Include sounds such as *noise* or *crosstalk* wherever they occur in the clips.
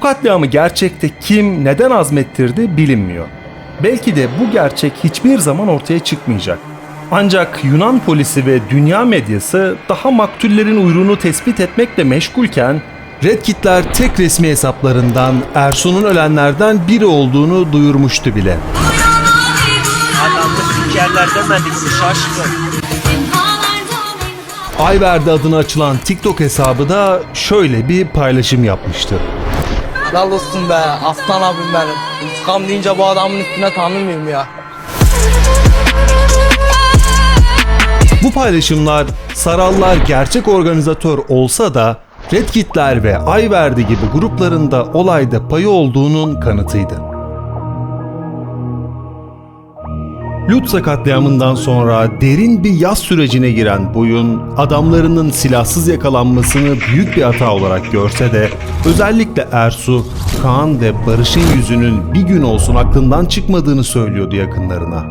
Bu katliamı gerçekte kim, neden azmettirdi bilinmiyor. Belki de bu gerçek hiçbir zaman ortaya çıkmayacak. Ancak Yunan polisi ve dünya medyası daha maktullerin uyruğunu tespit etmekle meşgulken Red Kitler tek resmi hesaplarından Ersun'un ölenlerden biri olduğunu duyurmuştu bile. Adamda sikerler demedikse şaşkın. Ayverdi adına açılan TikTok hesabı da şöyle bir paylaşım yapmıştı. Lal olsun be aslan abim benim. İntikam deyince bu adamın üstüne tanımıyorum ya. Bu paylaşımlar Sarallar gerçek organizatör olsa da Red Kitler ve Ayverdi gibi gruplarında olayda payı olduğunun kanıtıydı. Lutza katliamından sonra derin bir yaz sürecine giren Boyun, adamlarının silahsız yakalanmasını büyük bir hata olarak görse de özellikle Ersu, Kaan ve Barış'ın yüzünün bir gün olsun aklından çıkmadığını söylüyordu yakınlarına.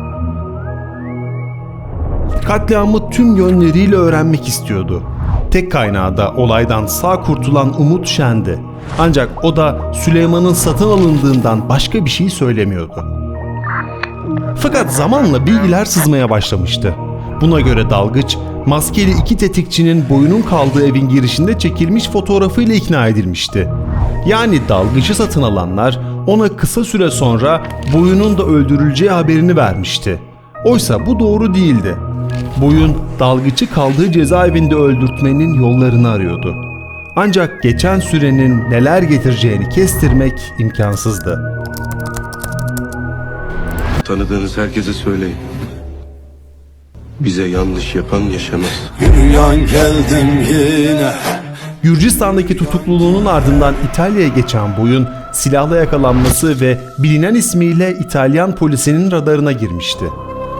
Katliamı tüm yönleriyle öğrenmek istiyordu. Tek kaynağı da olaydan sağ kurtulan Umut Şen'di. Ancak o da Süleyman'ın satın alındığından başka bir şey söylemiyordu. Fakat zamanla bilgiler sızmaya başlamıştı. Buna göre dalgıç, maskeli iki tetikçinin boyunun kaldığı evin girişinde çekilmiş fotoğrafıyla ikna edilmişti. Yani dalgıcı satın alanlar ona kısa süre sonra boyunun da öldürüleceği haberini vermişti. Oysa bu doğru değildi. Boyun dalgıcı kaldığı cezaevinde öldürtmenin yollarını arıyordu. Ancak geçen sürenin neler getireceğini kestirmek imkansızdı. Tanıdığınız herkese söyleyin. Bize yanlış yapan yaşamaz. Uyan geldim yine Gürcistan'daki tutukluluğunun ardından İtalya'ya geçen Boyun silahla yakalanması ve bilinen ismiyle İtalyan polisinin radarına girmişti.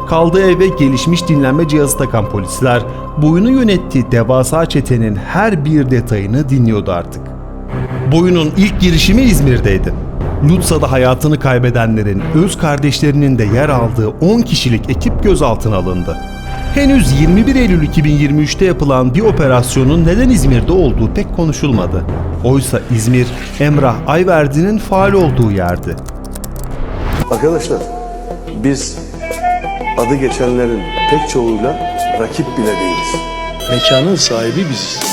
Kaldığı eve gelişmiş dinlenme cihazı takan polisler Boyun'un yönettiği devasa çetenin her bir detayını dinliyordu artık. Boyunun ilk girişimi İzmir'deydi. Lutza'da hayatını kaybedenlerin öz kardeşlerinin de yer aldığı 10 kişilik ekip gözaltına alındı. Henüz 21 Eylül 2023'te yapılan bir operasyonun neden İzmir'de olduğu pek konuşulmadı. Oysa İzmir, Emrah Ayverdi'nin faal olduğu yerdi. Arkadaşlar biz adı geçenlerin pek çoğuyla rakip bile değiliz. Mekanın sahibi biziz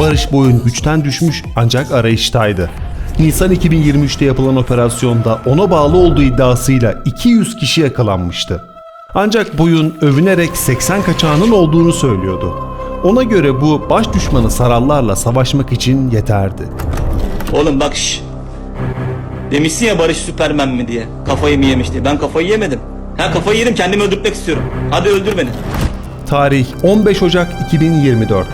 Barış Boyun güçten düşmüş ancak arayıştaydı. Nisan 2023'te yapılan operasyonda ona bağlı olduğu iddiasıyla 200 kişi yakalanmıştı. Ancak Boyun övünerek 80 kaçağının olduğunu söylüyordu. Ona göre bu baş düşmanı Sarallarla savaşmak için yeterdi. Oğlum bak şş. Demişsin ya Barış Süpermen mi diye. Kafayı mı yemiş diye. Ben kafayı yemedim. Ha kafayı yedim kendimi öldürtmek istiyorum. Hadi öldür beni. Tarih 15 Ocak 2024.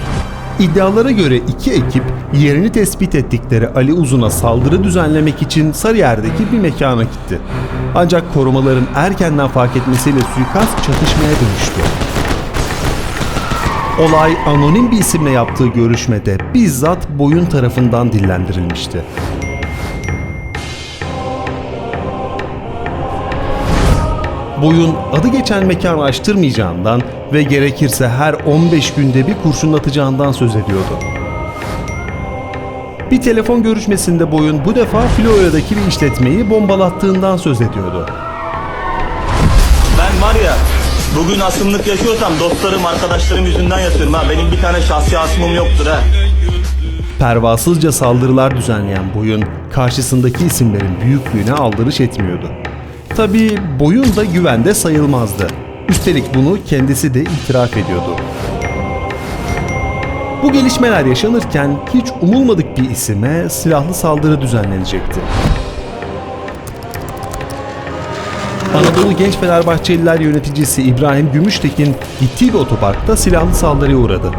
İddialara göre iki ekip yerini tespit ettikleri Ali Uzun'a saldırı düzenlemek için Sarıyer'deki bir mekana gitti. Ancak korumaların erkenden fark etmesiyle suikast çatışmaya dönüştü. Olay anonim bir isimle yaptığı görüşmede bizzat boyun tarafından dillendirilmişti. Boyun adı geçen mekanı açtırmayacağından ve gerekirse her 15 günde bir kurşunlatacağından söz ediyordu. Bir telefon görüşmesinde Boyun bu defa Florya'daki bir işletmeyi bombalattığından söz ediyordu. Ben var ya bugün asımlık yaşıyorsam dostlarım arkadaşlarım yüzünden yatıyorum ha. Benim bir tane şahsi asmım yoktur ha. Pervasızca saldırılar düzenleyen Boyun karşısındaki isimlerin büyüklüğüne aldırış etmiyordu. Tabii Boyun da güvende sayılmazdı. Üstelik bunu kendisi de itiraf ediyordu. Bu gelişmeler yaşanırken hiç umulmadık bir isime silahlı saldırı düzenlenecekti. Anadolu Genç Fenerbahçeliler yöneticisi İbrahim Gümüştekin gittiği bir otoparkta silahlı saldırıya uğradı.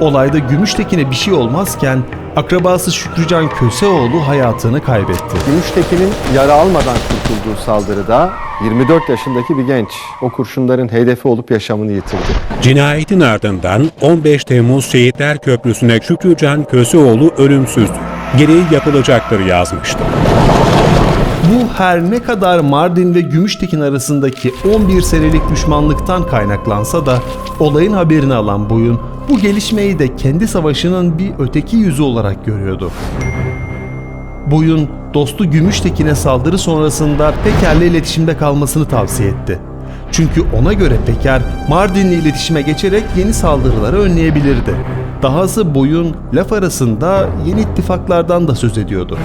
Olayda Gümüştekin'e bir şey olmazken akrabası Şükrücan Köseoğlu hayatını kaybetti. Gümüştekin'in yara almadan kurtulduğu saldırıda 24 yaşındaki bir genç o kurşunların hedefi olup yaşamını yitirdi. Cinayetin ardından 15 Temmuz Şehitler Köprüsü'ne Şükrücan Köseoğlu ölümsüzdür. Gereği yapılacaktır yazmıştı. Bu her ne kadar Mardin ve Gümüştekin arasındaki 11 senelik düşmanlıktan kaynaklansa da olayın haberini alan Boyun bu gelişmeyi de kendi savaşının bir öteki yüzü olarak görüyordu. Boyun dostu Gümüştekin'e saldırı sonrasında Peker'le iletişimde kalmasını tavsiye etti. Çünkü ona göre Peker Mardin'le iletişime geçerek yeni saldırıları önleyebilirdi. Dahası Boyun laf arasında yeni ittifaklardan da söz ediyordu.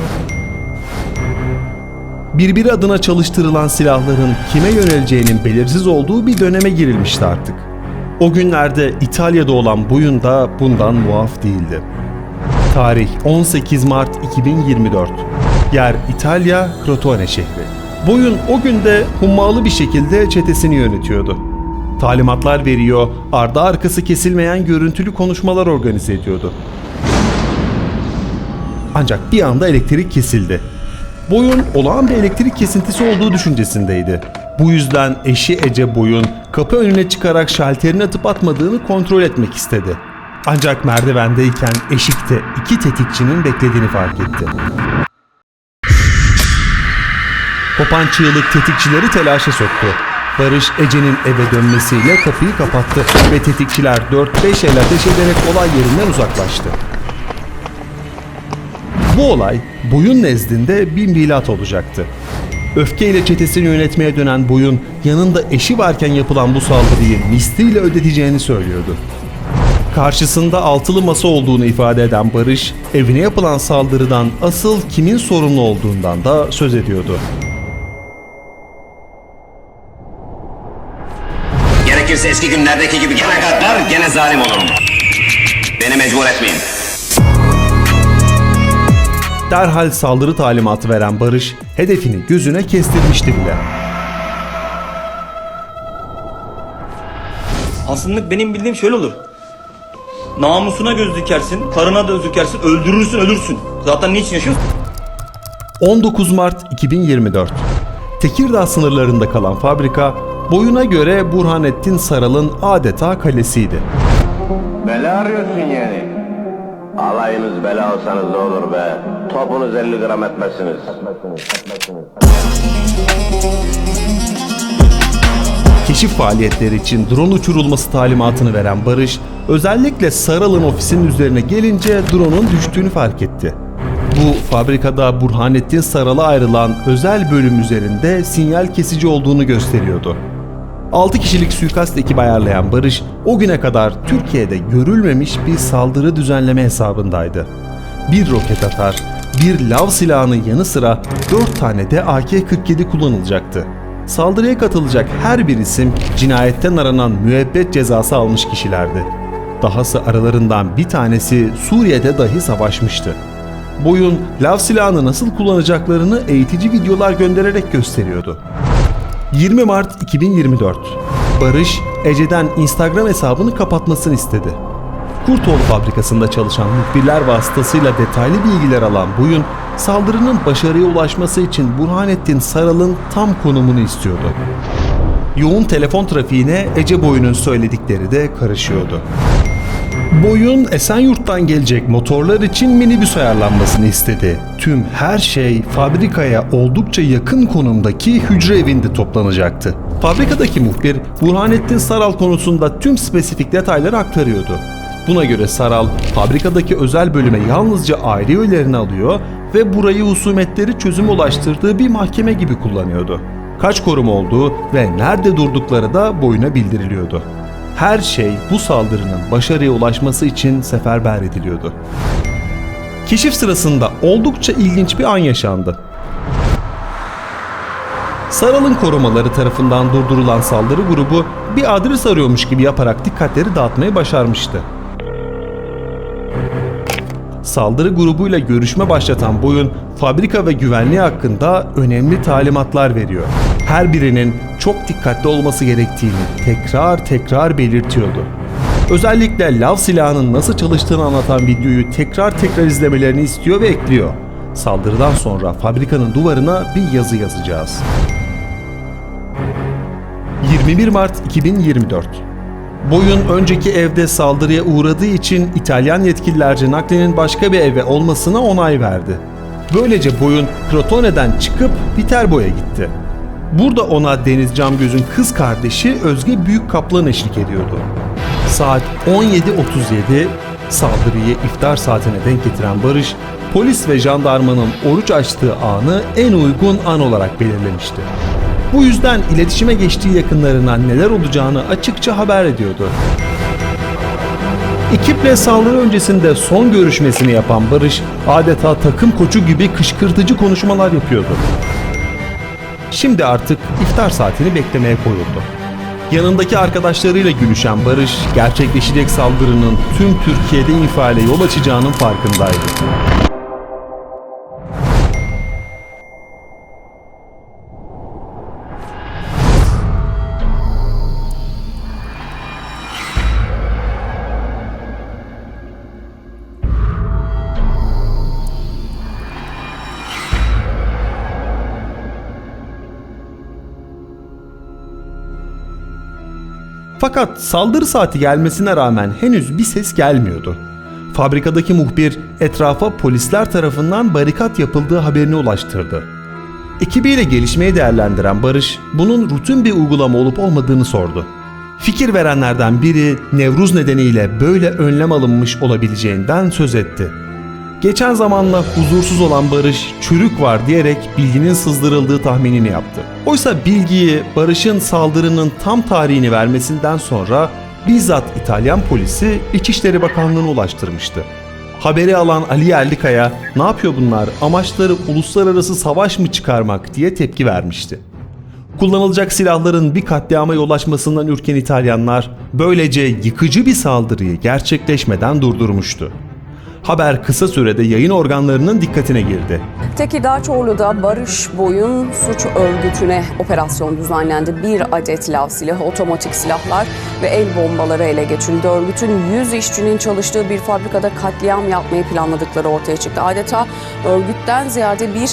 Birbiri adına çalıştırılan silahların kime yöneleceğinin belirsiz olduğu bir döneme girilmişti artık. O günlerde İtalya'da olan Boyun da bundan muaf değildi. Tarih 18 Mart 2024. Yer İtalya, Crotone şehri. Boyun o günde hummalı bir şekilde çetesini yönetiyordu. Talimatlar veriyor, ardı arkası kesilmeyen görüntülü konuşmalar organize ediyordu. Ancak bir anda elektrik kesildi. Boyun olağan bir elektrik kesintisi olduğu düşüncesindeydi. Bu yüzden eşi Ece Boyun kapı önüne çıkarak şalterini atıp atmadığını kontrol etmek istedi. Ancak merdivendeyken eşikte iki tetikçinin beklediğini fark etti. Kopan çığlık tetikçileri telaşa soktu. Barış Ece'nin eve dönmesiyle kapıyı kapattı ve tetikçiler 4-5 el ateş ederek olay yerinden uzaklaştı. Bu olay Boyun nezdinde bir milat olacaktı. Öfkeyle çetesini yönetmeye dönen Boyun yanında eşi varken yapılan bu saldırıyı misliyle ödeteceğini söylüyordu. Karşısında altılı masa olduğunu ifade eden Barış, evine yapılan saldırıdan asıl kimin sorumlu olduğundan da söz ediyordu. Gerekirse eski günlerdeki gibi gene kadar gene zalim olurum. Beni mecbur etmeyin. Derhal saldırı talimatı veren Barış, hedefini gözüne kestirmişti bile. Aslında benim bildiğim şöyle olur. Namusuna göz dikersin, karına da göz dikersin, öldürürsün, ölürsün. Zaten niçin yaşıyorsun? 19 Mart 2024 Tekirdağ sınırlarında kalan fabrika, boyuna göre Burhanettin Saral'ın adeta kalesiydi. Bela arıyorsun yani. Alayınız bela olsanız ne olur be. Topunuz 50 gram etmezsiniz. Keşif faaliyetleri için drone uçurulması talimatını veren Barış, özellikle Saral'ın ofisinin üzerine gelince drone'un düştüğünü fark etti. Bu fabrikada Burhanettin Saral'a ayrılan özel bölüm üzerinde sinyal kesici olduğunu gösteriyordu. 6 kişilik suikast ekibi ayarlayan Barış, o güne kadar Türkiye'de görülmemiş bir saldırı düzenleme hesabındaydı. Bir roket atar, bir lav silahının yanı sıra 4 tane de AK-47 kullanılacaktı. Saldırıya katılacak her bir isim cinayetten aranan müebbet cezası almış kişilerdi. Dahası aralarından bir tanesi Suriye'de dahi savaşmıştı. Boyun lav silahını nasıl kullanacaklarını eğitici videolar göndererek gösteriyordu. 20 Mart 2024 Barış, Ece'den Instagram hesabını kapatmasını istedi. Kurtoğlu fabrikasında çalışan muhbirler vasıtasıyla detaylı bilgiler alan Boyun, saldırının başarıya ulaşması için Burhanettin Saral'ın tam konumunu istiyordu. Yoğun telefon trafiğine Ece Boyun'un söyledikleri de karışıyordu. Boyun Esenyurt'tan gelecek motorlar için minibüs ayarlanmasını istedi. Tüm her şey fabrikaya oldukça yakın konumdaki hücre evinde toplanacaktı. Fabrikadaki muhbir Burhanettin Saral konusunda tüm spesifik detayları aktarıyordu. Buna göre Saral fabrikadaki özel bölüme yalnızca aile üyelerini alıyor ve burayı husumetleri çözüme ulaştırdığı bir mahkeme gibi kullanıyordu. Kaç korum olduğu ve nerede durdukları da boyuna bildiriliyordu. Her şey bu saldırının başarıya ulaşması için seferber ediliyordu. Keşif sırasında oldukça ilginç bir an yaşandı. Saral'ın korumaları tarafından durdurulan saldırı grubu bir adres arıyormuş gibi yaparak dikkatleri dağıtmayı başarmıştı. Saldırı grubuyla görüşme başlatan Boyun, fabrika ve güvenliği hakkında önemli talimatlar veriyor. Her birinin çok dikkatli olması gerektiğini tekrar tekrar belirtiyordu. Özellikle lav silahının nasıl çalıştığını anlatan videoyu tekrar tekrar izlemelerini istiyor ve ekliyor. Saldırıdan sonra fabrikanın duvarına bir yazı yazacağız. 21 Mart 2024 Boyun önceki evde saldırıya uğradığı için İtalyan yetkililerce naklenin başka bir eve olmasına onay verdi. Böylece boyun Krotone'den çıkıp Viterbo'ya gitti. Burada ona Deniz Camgöz'ün kız kardeşi Özge Büyük Kaplan eşlik ediyordu. Saat 17.37 saldırıyı iftar saatine denk getiren Barış, polis ve jandarmanın oruç açtığı anı en uygun an olarak belirlemişti. Bu yüzden iletişime geçtiği yakınlarına neler olacağını açıkça haber ediyordu. Ekiple saldırı öncesinde son görüşmesini yapan Barış adeta takım koçu gibi kışkırtıcı konuşmalar yapıyordu. Şimdi artık iftar saatini beklemeye koyuldu. Yanındaki arkadaşlarıyla gülüşen Barış, gerçekleşecek saldırının tüm Türkiye'de infiale yol açacağının farkındaydı. Fakat saldırı saati gelmesine rağmen henüz bir ses gelmiyordu. Fabrikadaki muhbir etrafa polisler tarafından barikat yapıldığı haberini ulaştırdı. Ekibiyle gelişmeyi değerlendiren Barış, bunun rutin bir uygulama olup olmadığını sordu. Fikir verenlerden biri Nevruz nedeniyle böyle önlem alınmış olabileceğinden söz etti. Geçen zamanla huzursuz olan Barış çürük var diyerek bilginin sızdırıldığı tahminini yaptı. Oysa bilgiyi Barış'ın saldırının tam tarihini vermesinden sonra bizzat İtalyan polisi İçişleri Bakanlığı'na ulaştırmıştı. Haberi alan Ali Yerlikaya ne yapıyor bunlar amaçları uluslararası savaş mı çıkarmak diye tepki vermişti. Kullanılacak silahların bir katliama yol açmasından ürken İtalyanlar böylece yıkıcı bir saldırıyı gerçekleşmeden durdurmuştu. Haber kısa sürede yayın organlarının dikkatine girdi. Tekirdağ Çorlu'da Barış Boyun suç örgütüne operasyon düzenlendi. Bir adet lav silahı, otomatik silahlar ve el bombaları ele geçirildi. Örgütün 100 işçinin çalıştığı bir fabrikada katliam yapmayı planladıkları ortaya çıktı. Adeta örgütten ziyade bir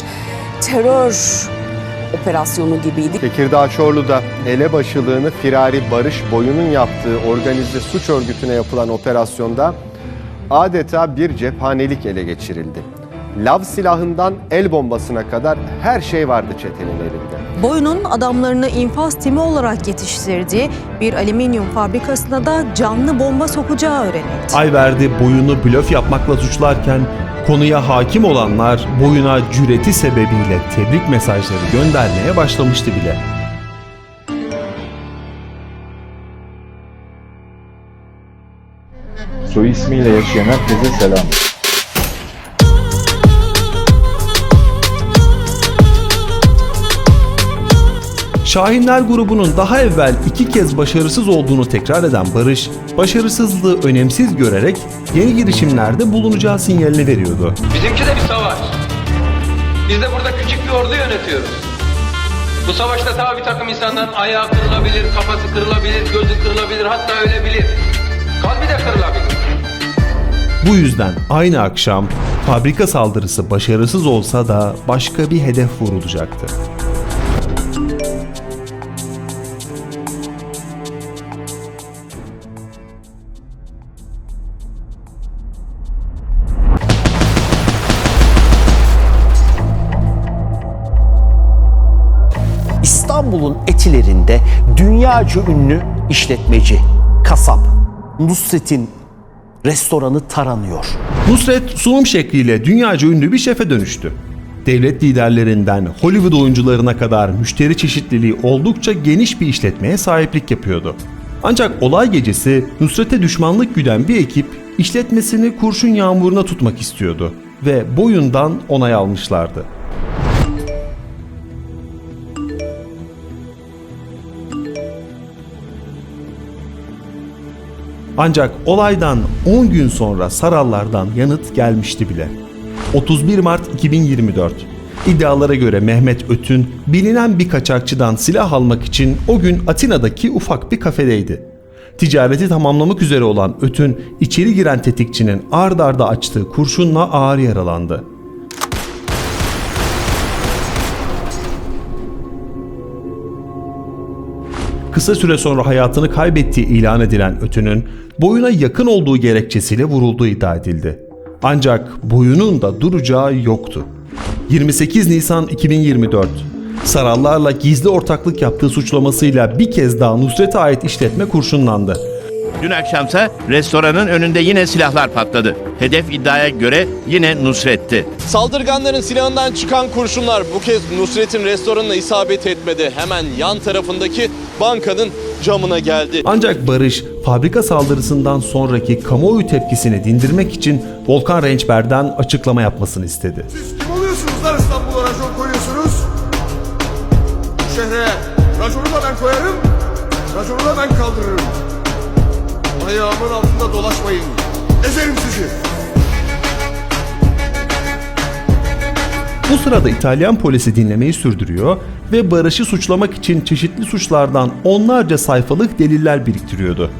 terör operasyonu gibiydi. Tekirdağ Çorlu'da elebaşılığını Firari Barış Boyun'un yaptığı organize suç örgütüne yapılan operasyonda adeta bir cephanelik ele geçirildi. Lav silahından el bombasına kadar her şey vardı çetenin elinde. Boyunun adamlarını infaz timi olarak yetiştirdiği bir alüminyum fabrikasına da canlı bomba sokacağı öğrenildi. Ayverdi boyunu blöf yapmakla suçlarken konuya hakim olanlar boyuna cüreti sebebiyle tebrik mesajları göndermeye başlamıştı bile. Soy ismiyle yaşayan herkese selam. Şahinler grubunun daha evvel iki kez başarısız olduğunu tekrar eden Barış, başarısızlığı önemsiz görerek yeni girişimlerde bulunacağı sinyalini veriyordu. Bizimki de bir savaş. Biz de burada küçük bir ordu yönetiyoruz. Bu savaşta tabi bir takım insanların ayağı kırılabilir, kafası kırılabilir, gözü kırılabilir, hatta ölebilir. Bu yüzden aynı akşam fabrika saldırısı başarısız olsa da başka bir hedef vurulacaktı. İstanbul'un etilerinde dünyaca ünlü işletmeci, kasap Nusret'in restoranı taranıyor. Nusret sunum şekliyle dünyaca ünlü bir şefe dönüştü. Devlet liderlerinden Hollywood oyuncularına kadar müşteri çeşitliliği oldukça geniş bir işletmeye sahiplik yapıyordu. Ancak olay gecesi Nusret'e düşmanlık güden bir ekip işletmesini kurşun yağmuruna tutmak istiyordu ve boyundan onay almışlardı. Ancak olaydan 10 gün sonra Sarallardan yanıt gelmişti bile. 31 Mart 2024. İddialara göre Mehmet Ötün bilinen bir kaçakçıdan silah almak için o gün Atina'daki ufak bir kafedeydi. Ticareti tamamlamak üzere olan Ötün içeri giren tetikçinin ard arda açtığı kurşunla ağır yaralandı. Kısa süre sonra hayatını kaybettiği ilan edilen Ötün'ün boyuna yakın olduğu gerekçesiyle vurulduğu iddia edildi. Ancak boyunun da duracağı yoktu. 28 Nisan 2024 Sarallarla gizli ortaklık yaptığı suçlamasıyla bir kez daha Nusret'e ait işletme kurşunlandı. Dün akşamsa restoranın önünde yine silahlar patladı. Hedef iddiaya göre yine Nusret'ti. Saldırganların silahından çıkan kurşunlar bu kez Nusret'in restoranına isabet etmedi. Hemen yan tarafındaki bankanın camına geldi. Ancak Barış fabrika saldırısından sonraki kamuoyu tepkisini dindirmek için Volkan Rençber'den açıklama yapmasını istedi. Kim oluyorsunuz lan İstanbul'a racon koyuyorsunuz? Bu şehre raconu da ben koyarım, raconu da ben kaldırırım. Ayağımın altında dolaşmayın. Ezerim sizi. Bu sırada İtalyan polisi dinlemeyi sürdürüyor ve Barış'ı suçlamak için çeşitli suçlardan onlarca sayfalık deliller biriktiriyordu.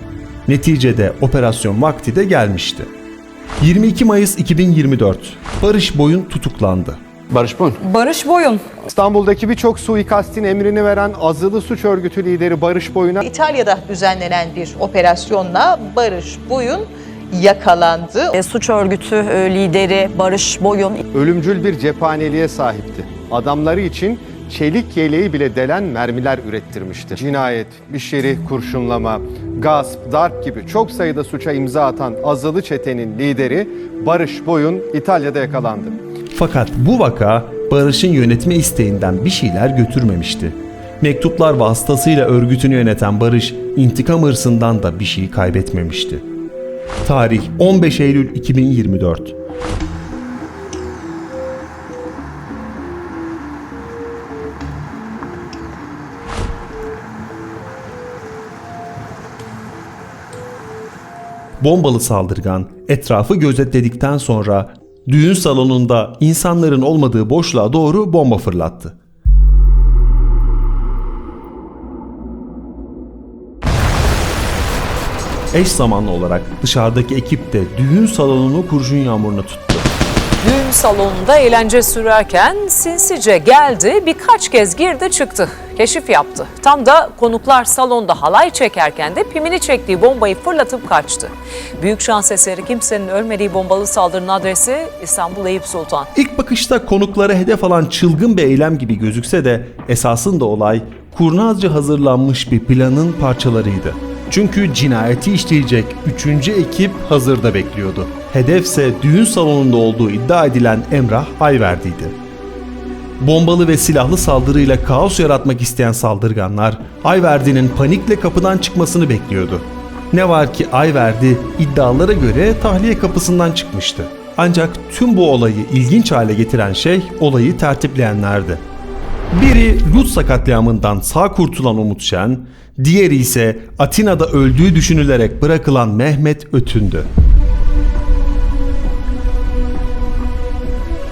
Neticede operasyon vakti de gelmişti. 22 Mayıs 2024 Barış Boyun tutuklandı. Barış Boyun. Barış Boyun. İstanbul'daki birçok suikastin emrini veren azılı suç örgütü lideri Barış Boyun'a İtalya'da düzenlenen bir operasyonla Barış Boyun yakalandı. E, suç örgütü e, lideri Barış Boyun ölümcül bir cephaneliğe sahipti. Adamları için çelik yeleği bile delen mermiler ürettirmişti. Cinayet, iş yeri kurşunlama, gasp, darp gibi çok sayıda suça imza atan azılı çetenin lideri Barış Boyun İtalya'da yakalandı. Fakat bu vaka Barış'ın yönetme isteğinden bir şeyler götürmemişti. Mektuplar vasıtasıyla örgütünü yöneten Barış intikam hırsından da bir şey kaybetmemişti. Tarih 15 Eylül 2024 Bombalı saldırgan etrafı gözetledikten sonra düğün salonunda insanların olmadığı boşluğa doğru bomba fırlattı. Eş zamanlı olarak dışarıdaki ekip de düğün salonunu kurşun yağmuruna tuttu. Düğün salonunda eğlence sürerken sinsice geldi, birkaç kez girdi çıktı. Keşif yaptı. Tam da konuklar salonda halay çekerken de pimini çektiği bombayı fırlatıp kaçtı. Büyük şans eseri kimsenin ölmediği bombalı saldırının adresi İstanbul Eyüp Sultan. İlk bakışta konuklara hedef alan çılgın bir eylem gibi gözükse de esasında olay kurnazca hazırlanmış bir planın parçalarıydı. Çünkü cinayeti işleyecek üçüncü ekip hazırda bekliyordu. Hedefse düğün salonunda olduğu iddia edilen Emrah Ayverdi'ydi. Bombalı ve silahlı saldırıyla kaos yaratmak isteyen saldırganlar Ayverdi'nin panikle kapıdan çıkmasını bekliyordu. Ne var ki Ayverdi iddialara göre tahliye kapısından çıkmıştı. Ancak tüm bu olayı ilginç hale getiren şey olayı tertipleyenlerdi. Biri Lutza katliamından sağ kurtulan Umut Şen, diğeri ise Atina'da öldüğü düşünülerek bırakılan Mehmet Ötündü.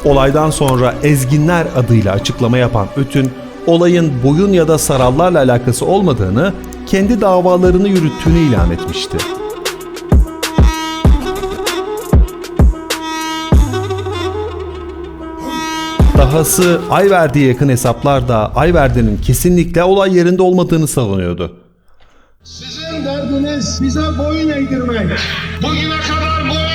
Olaydan sonra Ezginler adıyla açıklama yapan Ötün, olayın boyun ya da sarallarla alakası olmadığını, kendi davalarını yürüttüğünü ilan etmişti. Dahası Ayverdi'ye yakın hesaplar da Ayverdi'nin kesinlikle olay yerinde olmadığını savunuyordu. Sizin derdiniz bize boyun eğdirmek. Bugüne kadar boyun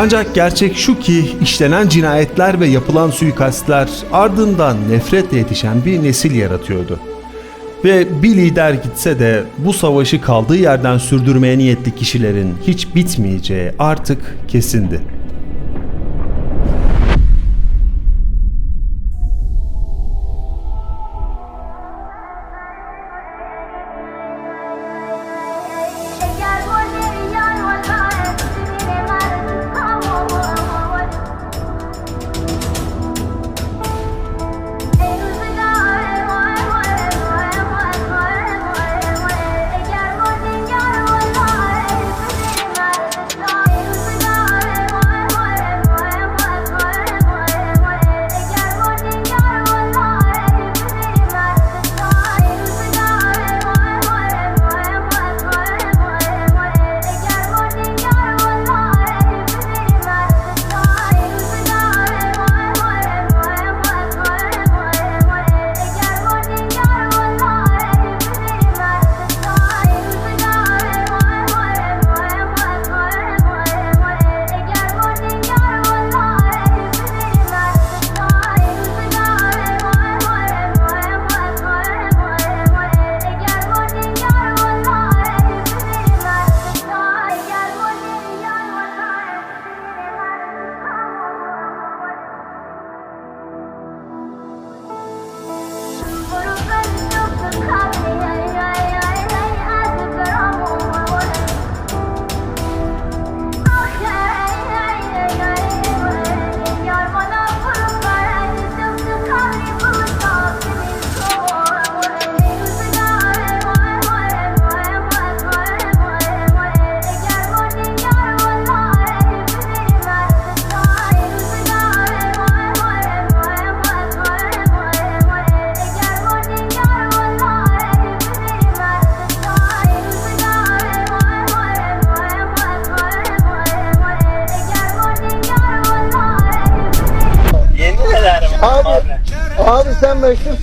Ancak gerçek şu ki işlenen cinayetler ve yapılan suikastler ardından nefretle yetişen bir nesil yaratıyordu. Ve bir lider gitse de bu savaşı kaldığı yerden sürdürmeye niyetli kişilerin hiç bitmeyeceği artık kesindi.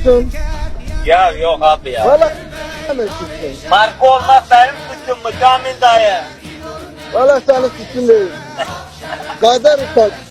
Meşhursun. Ya yok abi ya. Valla meşhursun. Marka olmak benim suçum mu Kamil dayı? Valla senin suçun değil. *laughs* Kader utak.